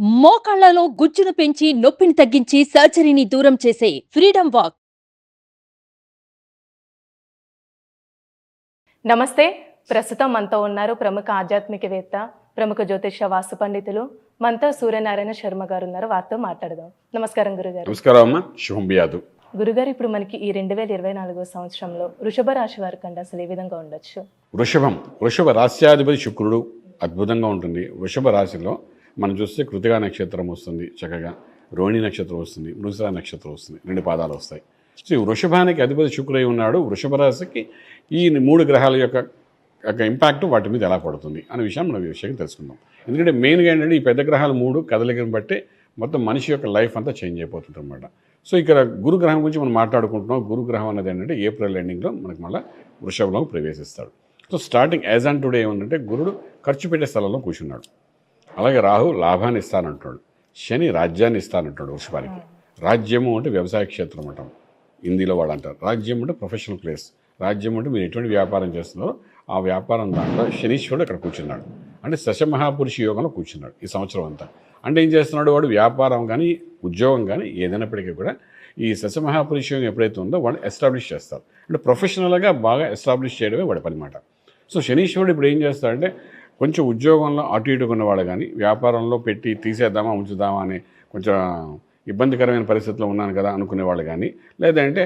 మోకాళ్ళలో గుజ్జును పెంచి నొప్పిని తగ్గించి సర్జరీని దూరం చేసే ఫ్రీడమ్ వాక్. నమస్తే. ప్రస్తుతం మనతో ఉన్నారు ప్రముఖ ఆధ్యాత్మికవేత్త ప్రముఖ జ్యోతిష వాస్తు పండితులు మనతో సూర్యనారాయణ శర్మ గారు ఉన్నారు. వారితో మాట్లాడదాం. నమస్కారం గురుగారు. నమస్కారం అమ్మ. శుభం బియాదు గురుగారు ఇప్పుడు మనకి ఈ రెండు వేల ఇరవై నాలుగో సంవత్సరంలో వృషభ రాశి వారికి అండి అసలు ఏ విధంగా ఉండొచ్చు? వృషభం వృషభ రాశ్యాధిపతి శుక్రుడు అద్భుతంగా ఉంటుంది. వృషభ రాశిలో మనం చూస్తే కృతిగా నక్షత్రం వస్తుంది చక్కగా. రోహిణి నక్షత్రం వస్తుంది మృగశిర నక్షత్రం వస్తుంది. రెండు పాదాలు వస్తాయి. సో ఈ వృషభానికి అధిపతి శుక్రుడై ఉన్నాడు. వృషభ రాశికి ఈ మూడు గ్రహాల యొక్క యొక్క ఇంపాక్ట్ వాటి మీద ఎలా పడుతుంది అనే విషయం మనం ఈ విషయం తెలుసుకుందాం. ఎందుకంటే మెయిన్గా ఏంటంటే ఈ పెద్ద గ్రహాలు మూడు కదలికను బట్టి మొత్తం మనిషి యొక్క లైఫ్ అంతా చేంజ్ అయిపోతుంది అనమాట సో ఇక్కడ గురుగ్రహం గురించి మనం మాట్లాడుకుంటున్నాం. గురుగ్రహం అనేది ఏంటంటే ఏప్రిల్ ఎండింగ్లో మనకు మళ్ళీ వృషభంలో ప్రవేశిస్తాడు. So starting as on today ఏమంటే గురుడు ఖర్చు పెట్టే స్థలంలో కూర్చున్నాడు. అలాగే రాహు లాభాన్ని ఇస్తానంటాడు. శని రాజ్యాన్ని ఇస్తానంటాడు వృషభానికి. రాజ్యము అంటే వ్యవసాయ క్షేత్రం అంటాం. హిందీలో వాళ్ళు అంటారు. రాజ్యం అంటే ప్రొఫెషనల్ ప్లేస్. రాజ్యం అంటే మీరు ఎటువంటి వ్యాపారం చేస్తున్నారో ఆ వ్యాపారం దాంట్లో శనీశ్వరుడు అక్కడ కూర్చున్నాడు. అంటే శశమహాపురుష యోగంలో కూర్చున్నాడు ఈ సంవత్సరం అంతా. అంటే ఏం చేస్తున్నాడు వాడు? వ్యాపారం కానీ ఉద్యోగం కానీ ఏదైనప్పటికీ కూడా ఈ శశమహాపురుష యోగం ఎప్పుడైతే ఉందో వాడు ఎస్టాబ్లిష్ చేస్తారు. అంటే ప్రొఫెషనల్గా బాగా ఎస్టాబ్లిష్ చేయడమే వాడి పని మాట సో శనీశ్వరుడు ఇప్పుడు ఏం చేస్తాడంటే కొంచెం ఉద్యోగంలో అటు ఇటు ఉన్నవాడు కానీ వ్యాపారంలో పెట్టి తీసేద్దామా ఉంచుదామా అనే కొంచెం ఇబ్బందికరమైన పరిస్థితిలో ఉన్నాను కదా అనుకునేవాళ్ళు కానీ లేదంటే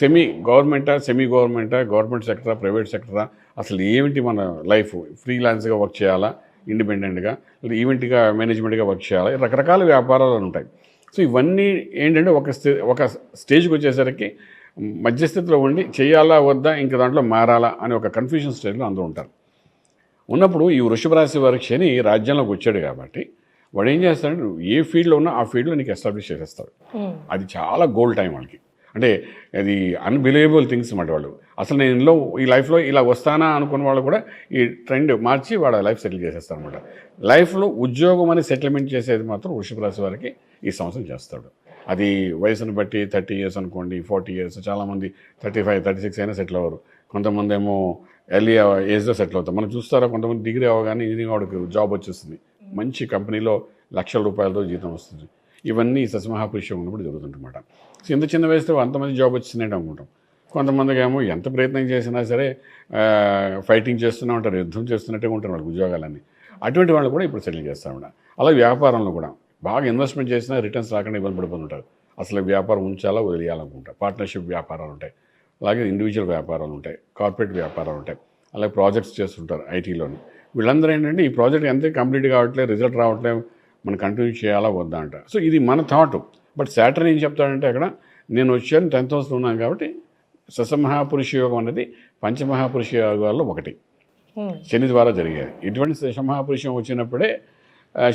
సెమీ గవర్నమెంటా సెమీ గవర్నమెంటా గవర్నమెంట్ సెక్టరా ప్రైవేట్ సెక్టరా అసలు ఏమిటి మన లైఫ్ ఫ్రీలాన్స్గా వర్క్ చేయాలా? ఇండిపెండెంట్గా లేదా ఈవెంట్గా మేనేజ్మెంట్గా వర్క్ చేయాలా? రకరకాల వ్యాపారాలు ఉంటాయి. సో ఇవన్నీ ఏంటంటే ఒక స్టే ఒక స్టేజ్కి వచ్చేసరికి మధ్యస్థితిలో ఉండి చేయాలా వద్దా ఇంక దాంట్లో మారాలా అనే ఒక కన్ఫ్యూజన్ స్టేజ్లో అందరూ ఉంటారు. ఉన్నప్పుడు ఈ వృషభ రాశి వారికి శని రాజ్యంలోకి వచ్చాడు కాబట్టి వాడు ఏం చేస్తాడంటే ఏ ఫీల్డ్లో ఉన్నా ఆ ఫీల్డ్లో నీకు ఎస్టాబ్లిష్ చేసేస్తాడు. అది చాలా గోల్డ్ టైం వాళ్ళకి. అంటే అది అన్బిలీవబుల్ థింగ్స్ అన్నమాట వాళ్ళు. అసలు నేను ఇందులో ఈ లైఫ్లో ఇలా వస్తానా అనుకున్న వాళ్ళు కూడా ఈ ట్రెండ్ మార్చి వాడు లైఫ్ సెటిల్ చేసేస్తారు అనమాట లైఫ్లో ఉద్యోగం అని సెటిల్మెంట్ చేసేది మాత్రం వృషభ రాశి వారికి ఈ సంవత్సరం చేస్తాడు. అది వయసును బట్టి థర్టీ ఇయర్స్ అనుకోండి ఫార్టీ ఇయర్స్ చాలామంది థర్టీ ఫైవ్ థర్టీ సిక్స్ అయినా సెటిల్ అవ్వరు. కొంతమంది ఏమో ఎర్లీ ఏజ్లో సెటిల్ అవుతారు. మనం చూస్తారా కొంతమంది డిగ్రీ అవ్వగానే ఇంజనీరింగ్ వాడికి జాబ్ వచ్చేస్తుంది. మంచి కంపెనీలో లక్షల రూపాయలతో జీతం వస్తుంది. ఇవన్నీ సస్మహాపురుషం ఉన్నప్పుడు జరుగుతుందన్నమాట. సో ఇంత చిన్న వయసులో అంతమంది జాబ్ వచ్చిందంటే అనుకుంటాం. కొంతమందికి ఏమో ఎంత ప్రయత్నం చేసినా సరే ఫైటింగ్ చేస్తూనే ఉంటారు యుద్ధం చేస్తున్నట్టే ఉంటారు వాళ్ళకి ఉద్యోగాలన్నీ. అటువంటి వాళ్ళు కూడా ఇప్పుడు సెటిల్ చేస్తామన్నమాట అలాగే వ్యాపారంలో కూడా బాగా ఇన్వెస్ట్మెంట్ చేసినా రిటర్న్స్ రాకుండా ఇబ్బంది పడిపోతుంటారు. అసలు వ్యాపారం ఉంచాలా వదిలేయాలనుకుంటారు. పార్ట్నర్షిప్ వ్యాపారాలు ఉంటాయి. అలాగే ఇండివిజువల్ వ్యాపారాలు ఉంటాయి కార్పొరేట్ వ్యాపారాలు ఉంటాయి. అలాగే ప్రాజెక్ట్స్ చేస్తుంటారు ఐటీలోని వీళ్ళందరూ ఏంటంటే ఈ ప్రాజెక్ట్ ఎంత కంప్లీట్ కావట్లేదు రిజల్ట్ రావట్లేదు మనం కంటిన్యూ చేయాలా వద్దా అంట. సో ఇది మన థాట్ బట్ సాటర్న్ ఏం చెప్తాడంటే అక్కడ నేను వచ్చాను టెన్త్ హౌస్లో ఉన్నాను కాబట్టి ససమహాపురుష యోగం అనేది పంచమహాపురుష యోగాల్లో ఒకటి. శని ద్వారా జరిగాయి ఇటువంటి దశమహాపురుషం వచ్చినప్పుడే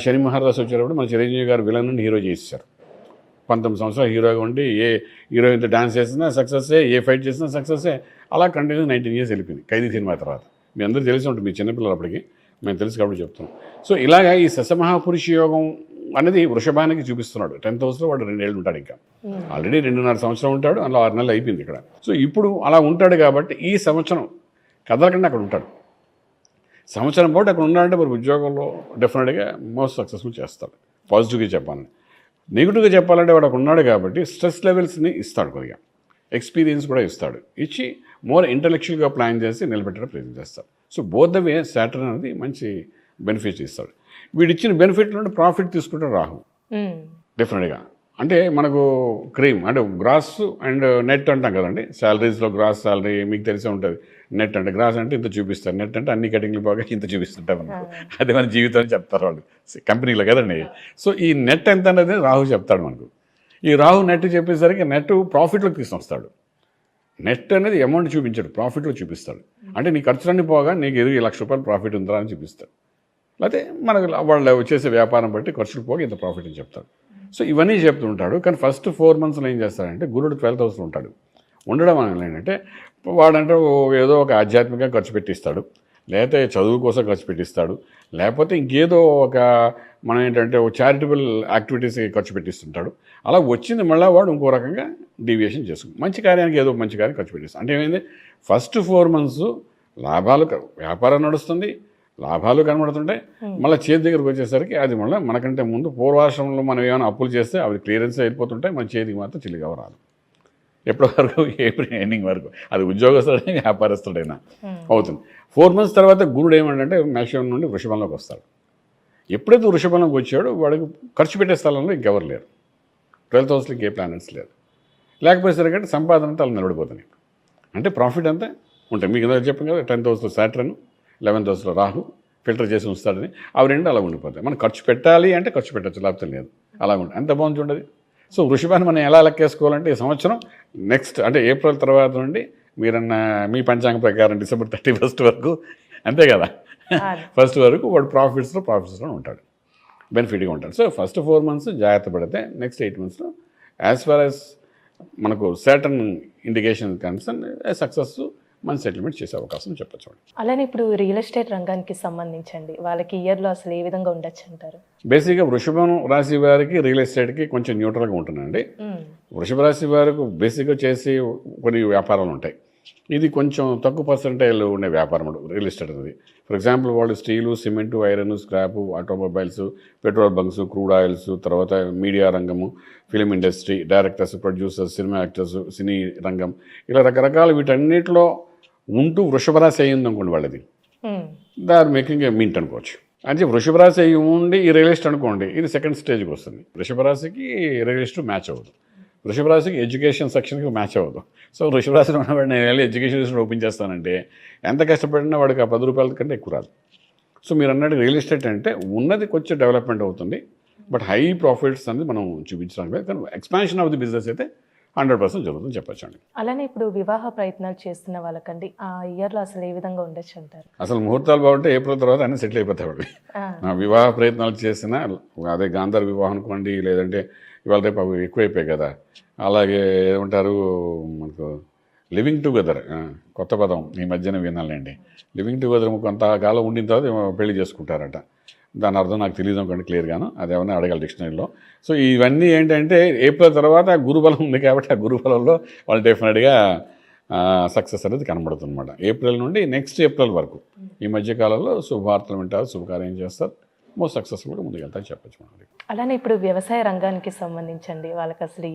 శని మహారాజు వచ్చినప్పుడు మన చిరంజీవి గారు విలన్ నుండి హీరో చేసేసారు పంతొమ్మిది సంవత్సరాలు హీరోగా ఉండి ఏ హీరోయిన్తో డాన్స్ చేసినా సక్సెస్సే ఏ ఫైట్ చేసినా సక్సెస్సే అలా కంటిన్యూ నైన్టీన్ ఇయర్స్ వెళ్ళిపోయింది ఖైదీ సినిమా తర్వాత. మీ అందరూ తెలిసి ఉంటుంది మీ చిన్నపిల్లలు అప్పటికి మేము తెలుసు కాబట్టి చెప్తున్నాం. సో ఇలాగా ఈ ససమహాపురుష యోగం అనేది వృషభానికి చూపిస్తున్నాడు. టెన్త్ హౌస్లో వాడు రెండేళ్ళు ఉంటాడు ఇంకా. ఆల్రెడీ రెండున్నర సంవత్సరం ఉంటాడు అందులో ఆరు నెలలు అయిపోయింది ఇక్కడ. సో ఇప్పుడు అలా ఉంటాడు కాబట్టి ఈ సంవత్సరం కదలకుండా అక్కడ ఉంటాడు. సంవత్సరం పాటు అక్కడ ఉన్నాడంటే మరి ఉద్యోగంలో డెఫినెట్గా మోస్ట్ సక్సెస్ఫుల్ చేస్తాడు. పాజిటివ్గా చెప్పాలని నెగిటివ్గా చెప్పాలంటే వాడు ఉన్నాడు కాబట్టి స్ట్రెస్ లెవెల్స్ని ఇస్తాడు కొద్దిగా. ఎక్స్పీరియన్స్ కూడా ఇస్తాడు. ఇచ్చి మోర్ ఇంటలెక్చువల్గా ప్లాన్ చేసి నిలబెట్టడం ప్రయత్నం చేస్తాడు. So both the way Saturn అనేది మంచి బెనిఫిట్స్ ఇస్తాడు. వీడు ఇచ్చిన బెనిఫిట్ నుండి ప్రాఫిట్ తీసుకుంటాడు రాహు. డెఫినెట్గా. అంటే మనకు క్రీమ్ అంటే గ్రాస్ అండ్ నెట్ అంటాం కదండి. శాలరీస్లో గ్రాస్ శాలరీ మీకు తెలిసే ఉంటుంది. నెట్ అంటే గ్రాస్ అంటే ఇంత చూపిస్తారు. నెట్ అంటే అన్ని కటింగ్లు బాగా ఇంత చూపిస్తుంటాం మనకు. అది మన జీవితం చెప్తారు వాళ్ళు. కంపెనీలో కదండి. సో ఈ నెట్ ఎంత అనేది రాహు చెప్తాడు మనకు. ఈ రాహు నెట్ చెప్పేసరికి నెట్ ప్రాఫిట్లోకి తీసుకొస్తాడు. నెట్ అనేది అమౌంట్ చూపించాడు. ప్రాఫిట్లో చూపిస్తాడు. అంటే నీ ఖర్చులన్నీ పోగా నీకు ఎదురు ఈ లక్ష రూపాయలు ప్రాఫిట్ ఉందా అని చూపిస్తాడు. లేకపోతే మనకు వాళ్ళు చేసే వ్యాపారం బట్టి ఖర్చులు పోగా ఇంత ప్రాఫిట్ అని చెప్తాడు. సో ఇవన్నీ చెప్తుంటాడు. కానీ ఫస్ట్ ఫోర్ మంత్స్లో ఏం చేస్తాడంటే గురుడు ట్వెల్త్ హౌస్లో ఉంటాడు. ఉండడం వల్ల ఏంటంటే వాడంటే ఏదో ఒక ఆధ్యాత్మికంగా ఖర్చు పెట్టిస్తాడు. లేకపోతే చదువు కోసం ఖర్చు పెట్టిస్తాడు. లేకపోతే ఇంకేదో ఒక మనం ఏంటంటే ఒక చారిటబుల్ యాక్టివిటీస్కి ఖర్చు పెట్టిస్తుంటాడు. అలా వచ్చింది మళ్ళీ వాడు ఇంకో రకంగా డీవియేషన్ చేసుకుంటాడు. మంచి కార్యానికి ఏదో మంచి కార్యం ఖర్చు పెట్టిస్తాడు. అంటే ఏమైంది? ఫస్ట్ ఫోర్ మంత్స్ లాభాలు వ్యాపారం నడుస్తుంది. లాభాలు కనబడుతుంటాయి. మళ్ళీ చేతి దగ్గరకు వచ్చేసరికి అది మళ్ళీ మనకంటే ముందు పూర్వాశ్రమంలో మనం ఏమైనా అప్పులు చేస్తే అవి క్లియరెన్స్ అయిపోతుంటాయి. మన చేతికి మాత్రం చిల్లిగా రాదు. ఎప్పటి వరకు? ఏప్రిల్ ఎండింగ్ వరకు. అది ఉద్యోగస్తుడైనా వ్యాపారస్తుడైనా అవుతుంది. ఫోర్ మంత్స్ తర్వాత గురుడు ఏమంటే మేషం నుండి వృషభంలోకి వస్తాడు. ఎప్పుడైతే వృషభంలోకి వచ్చాడో వాడికి ఖర్చు పెట్టే స్థలంలో ఇంకెవరు లేరు. ట్వెల్త్ హౌస్లో ఇంకే ప్లానెట్స్ లేరు లేకపోయేసరికి సంపాదన అంతా అలా నిలబడిపోతుంది. అంటే ప్రాఫిట్ అంతా ఉంటాయి మీకు ఏదో చెప్పాను కదా టెన్త్ హౌస్లో సాటర్న్. లెవెన్త్ హౌస్లో రాహు ఫిల్టర్ చేసి ఉంచుతాడని. అవి రెండు అలా ఉండిపోతాయి. మనం ఖర్చు పెట్టాలి అంటే ఖర్చు పెట్టచ్చు లేకపోతే లేదు. అలా ఉంటుంది. ఎంత బాగుంది ఉండదు సో వృషభాన్ని మనం ఎలా లెక్కేసుకోవాలంటే ఈ సంవత్సరం నెక్స్ట్ అంటే ఏప్రిల్ తర్వాత నుండి మీరన్న మీ పంచాంగ ప్రకారం డిసెంబర్ థర్టీ ఫస్ట్ వరకు అంతే కదా? ఫస్ట్ వరకు వాడు ప్రాఫిట్స్లో ప్రాఫిట్స్లో ఉంటాడు. బెనిఫిట్గా ఉంటాడు. సో ఫస్ట్ ఫోర్ మంత్స్ జాగ్రత్త పడితే నెక్స్ట్ ఎయిట్ మంత్స్లో యాజ్ ఫార్ యాజ్ మనకు సర్టన్ ఇండికేషన్ కన్సర్న్ సక్సెస్ మన సెటిల్మెంట్ చేసే అవకాశం చెప్పచ్చు అలానే ఇప్పుడు రియల్ ఎస్టేట్ రంగానికి సంబంధించండి. వాళ్ళకి ఇయర్లో అసలు ఏ విధంగా ఉండొచ్చు అంటారు? బేసిక్గా వృషభం రాశి వారికి రియల్ ఎస్టేట్కి కొంచెం న్యూట్రల్గా ఉంటుందండి. వృషభ రాశి వారికి బేసిక్గా చేసి కొన్ని వ్యాపారాలు ఉంటాయి. ఇది కొంచెం తక్కువ పర్సంటేజ్ ఉండే వ్యాపారం రియల్ ఎస్టేట్ అనేది. ఫర్ ఎగ్జాంపుల్ వాళ్ళు steel cement iron scrap automobiles petrol bunks crude oils తర్వాత మీడియా రంగము film industry directors producers cinema actors cine రంగం ఇలా రకరకాల వీటన్నిటిలో ఉంటూ వృషభ రాశి అయ్యింది అనుకోండి వాళ్ళది. They are making a mint అనుకోవచ్చు. అంటే వృషభ రాశి అయ్యి ఉండి ఈ రియల్ ఎస్టేట్ అనుకోండి ఇది సెకండ్ స్టేజ్కి వస్తుంది. వృషభ రాశికి రియల్ ఎస్టేట్ మ్యాచ్ అవ్వదు. వృషభ రాశికి ఎడ్యుకేషన్ సెక్షన్కి మ్యాచ్ అవ్వదు. సో వృషభ రాశిలో ఉన్నవాడు నేను వెళ్ళి ఎడ్యుకేషన్ ఇన్స్టిట్యూట్ ఓపెన్ చేస్తానంటే ఎంత కష్టపడినా వాడికి ఆ పది రూపాయల కంటే ఎక్కువ రాదు. సో మీరు అన్నట్టు రియల్ ఎస్టేట్ అంటే ఉన్నది కొంచెం డెవలప్మెంట్ అవుతుంది బట్ హై ప్రాఫిట్స్ అనేది మనం చూపించడానికి. కానీ ఎక్స్పాన్షన్ ఆఫ్ ది బిజినెస్ అయితే హండ్రెడ్ పర్సెంట్ జరుగుతుంది చెప్పచ్చండి. అలానే ఇప్పుడు వివాహ ప్రయత్నాలు చేస్తున్న వాళ్ళకండి ఆ ఇయర్లో అసలు ఏ విధంగా ఉండొచ్చు అంటారు? అసలు ముహూర్తాలు బాగుంటే ఏప్రిల్ తర్వాత అన్నీ సెటిల్ అయిపోతాయి వివాహ ప్రయత్నాలు చేసిన అదే గాంధార్ వివాహం అనుకోండి లేదంటే ఇవాళ రేపు అవి ఎక్కువైపోయాయి కదా. అలాగే ఏమంటారు మనకు లివింగ్ టుగెదర్ కొత్త పదం ఈ మధ్యన వినాలండి లివింగ్ టుగెదర్ కొంతకాలం ఉండిన తర్వాత పెళ్ళి చేసుకుంటారట. దాని అర్థం నాకు తెలియదు అనుకోండి క్లియర్గాను అదేమన్నా అడగాలి డిక్షనరీలో. సో ఇవన్నీ ఏంటంటే ఏప్రిల్ తర్వాత గురుబలం ఉంది కాబట్టి ఆ గురుబలంలో వాళ్ళు డెఫినెట్గా సక్సెస్ అనేది కనబడుతుంది అనమాట ఏప్రిల్ నుండి నెక్స్ట్ ఏప్రిల్ వరకు. ఈ మధ్య కాలంలో శుభవార్తలు వింటారు శుభకార్యం చేస్తారు. మోస్ట్ సక్సెస్ఫుల్గా ముందుకెళ్తారు చెప్పచ్చు మనం అలానే ఇప్పుడు వ్యవసాయ రంగానికి సంబంధించండి. వాళ్ళకి అసలు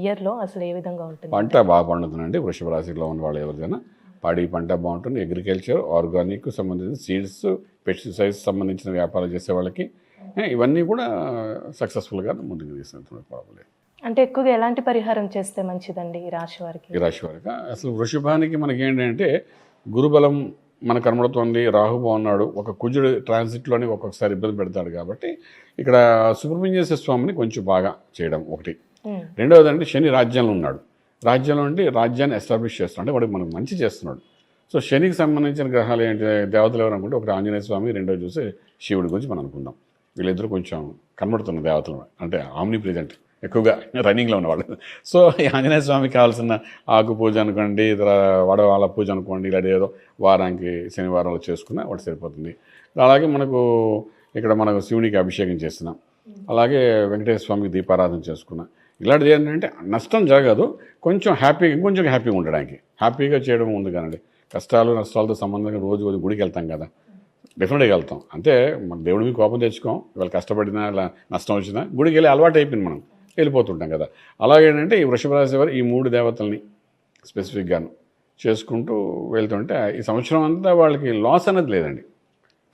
ఇయర్లో అసలు ఏ విధంగా ఉంటుంది? పంట బాగా పండుతుందండి. వృషభ రాశిలో ఉన్న వాళ్ళు ఎవరిదైనా పాడి పంట బాగుంటుంది. అగ్రికల్చర్ ఆర్గానిక్ సంబంధించిన సీడ్స్ పెస్టిసైడ్స్ సంబంధించిన వ్యాపారం చేసే వాళ్ళకి ఇవన్నీ కూడా సక్సెస్ఫుల్గా ముందుకు తీసుకెళ్తున్నారు ప్రాబ్లం అంటే ఎక్కువగా ఎలాంటి పరిహారం చేస్తే మంచిదండి ఈ రాశి వారికి? ఈ రాశి వారికి. అసలు వృషభానికి మనకి ఏంటంటే గురుబలం మనకు కనబడుతోంది రాహు బాగున్నాడు ఒక కుజుడు ట్రాన్సిట్లోనే ఒక్కొక్కసారి ఇబ్బంది పెడతాడు కాబట్టి ఇక్కడ సుబ్రహ్మణ్యేశ్వర స్వామిని కొంచెం బాగా చేయడం ఒకటి. ఉమ్, రెండవది అంటే శని రాజ్యంలో ఉన్నాడు. రాజ్యంలో ఉండి రాజ్యాన్ని ఎస్టాబ్లిష్ చేస్తున్నాడు. అంటే వాడికి మనకు మంచి చేస్తున్నాడు. సో శనికి సంబంధించిన గ్రహాలు ఏంటి దేవతలు ఎవరు అనుకుంటే ఒకటి ఆంజనేయ స్వామి రెండో చూసి శివుడి గురించి మనం అనుకుందాం. వీళ్ళిద్దరూ కొంచెం కనబడుతున్న దేవతలు అంటే ఆమ్ని ప్రెజెంట్ ఎక్కువగా రన్నింగ్లో ఉన్నవాళ్ళు. సో ఈ ఆంజనేయ స్వామికి కావాల్సిన ఆకు పూజ అనుకోండి ఇతర వడవాళ్ళ పూజ అనుకోండి ఇలాంటి ఏదో వారానికి శనివారాలు చేసుకున్నా వాడు సరిపోతుంది. అలాగే మనకు ఇక్కడ మనకు శివునికి అభిషేకం చేస్తున్నాం. అలాగే వెంకటేశ్వర స్వామికి దీపారాధన చేసుకున్నాం. ఇలాంటిది ఏంటంటే నష్టం జరగదు. కొంచెం హ్యాపీగా ఇంకొంచెం హ్యాపీగా ఉండడానికి. హ్యాపీగా చేయడం ఉంది కానండి. కష్టాలు నష్టాలతో సంబంధంగా రోజు రోజు గుడికి వెళ్తాం కదా. డెఫినెట్గా వెళ్తాం. అంటే మన దేవుడి మీద కోపం తెచ్చుకోం. ఇవాళ కష్టపడినా ఇలా నష్టం వచ్చినా గుడికి వెళ్ళి అలవాటు అయిపోయింది మనం. వెళ్ళిపోతుంటాం కదా. అలాగేంటంటే ఈ వృషభ రాశి వారు ఈ మూడు దేవతల్ని స్పెసిఫిక్గాను చేసుకుంటూ వెళ్తుంటే ఈ సంవత్సరం అంతా వాళ్ళకి లాస్ అనేది లేదండి.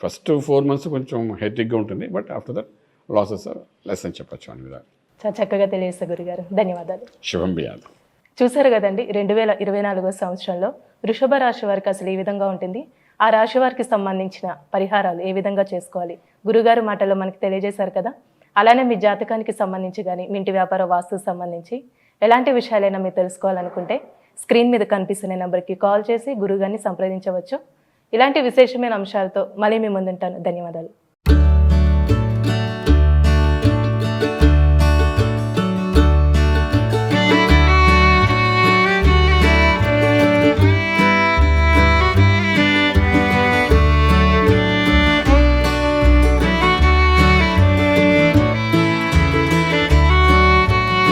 ఫస్ట్ ఫోర్ మంత్స్ కొంచెం హెక్టిక్గా ఉంటుంది. But after that losses less అని చెప్పచ్చు అని విధాలు చాలా చక్కగా తెలియజేస్తారు గురుగారు. ధన్యవాదాలు. శుభం బియాదు చూశారు కదండి రెండు వేల ఇరవై నాలుగో సంవత్సరంలో వృషభ రాశి వారికి అసలు ఏ విధంగా ఉంటుంది? ఆ రాశి వారికి సంబంధించిన పరిహారాలు ఏ విధంగా చేసుకోవాలి? గురుగారు మాటల్లో మనకి తెలియజేశారు కదా? అలానే మీ జాతకానికి సంబంధించి కానీ మీ ఇంటి వ్యాపార వాస్తుకు సంబంధించి ఎలాంటి విషయాలైనా మీరు తెలుసుకోవాలనుకుంటే స్క్రీన్ మీద కనిపిస్తున్న నెంబర్కి కాల్ చేసి గురుగారిని సంప్రదించవచ్చు. ఇలాంటి విశేషమైన అంశాలతో మళ్ళీ మీ ముందుంటాను. ధన్యవాదాలు.